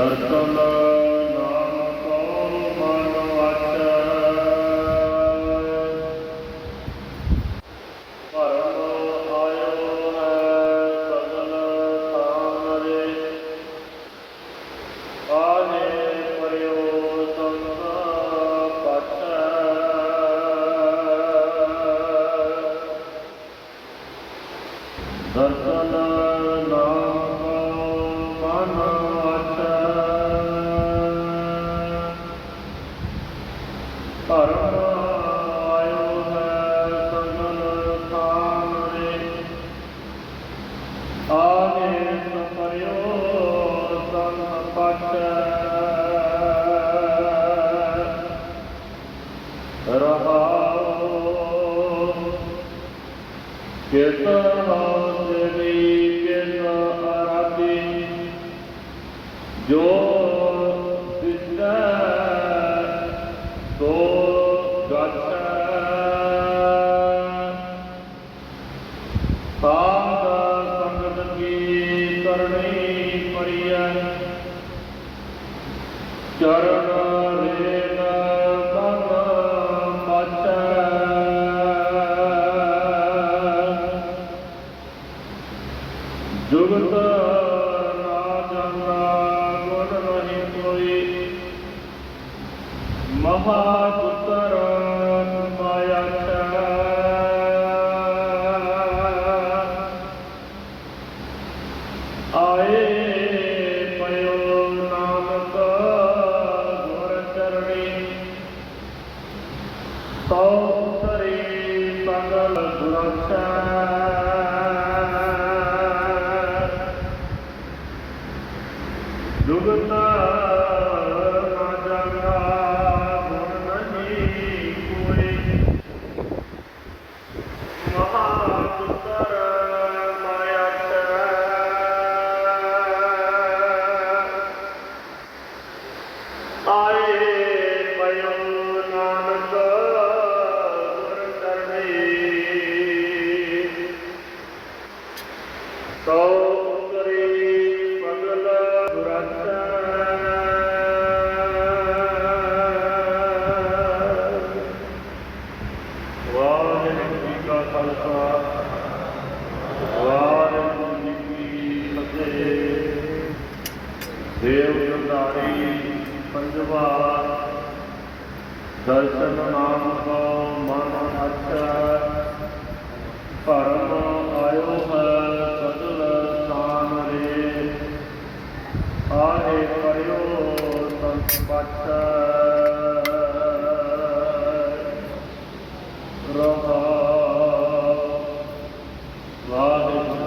ਦਰਸ਼ਨ ਪਰਮ ਆਇਓ ਹੈ ਸਗਲ ਥਾਮ ਰੇ ਸਪਰਿਓ ਸੰਤ ਪਾਛੈ ਰਹਾਉ ਕਿਤ ਹਾਜ਼ਰੀ ਕਿਤ ਅਰਾਧੀ ਜੋ ਕਰਨੀ ਪਰਿਐ ਚਰਨ ਰੇਨ ਤਨ ਪਾਛੈ ਜੁਗਤ ਨਾ ਜਾਣਾ ਗੁਣ ਨਹੀਂ ਕੋਈ। ਮਹਾ ਤੋ ਉਤਰੀ ਸਗਲ ਸੁਰક્ષਾ ਜੁਗਤ ਖਾਲਸਾ ਵਾਹਿਗੁਰੂ ਜੀ ਕੀ ਫਤਿਹ ਦੇਵ ਜੁਦਾਰੀ ਪੰਜਵਾ ਦਰਸ਼ਨ ਨਾਮ ਕੋ ਮਨ ਅੱਛਾ ਪਰਮ ਆਇਓ ਹੈ ਸਦਲ ਸਥਾਨ ਰੇ ਆਏ ਕਰਿਓ ਸੰਤ ਪਾਛਾ Thank you.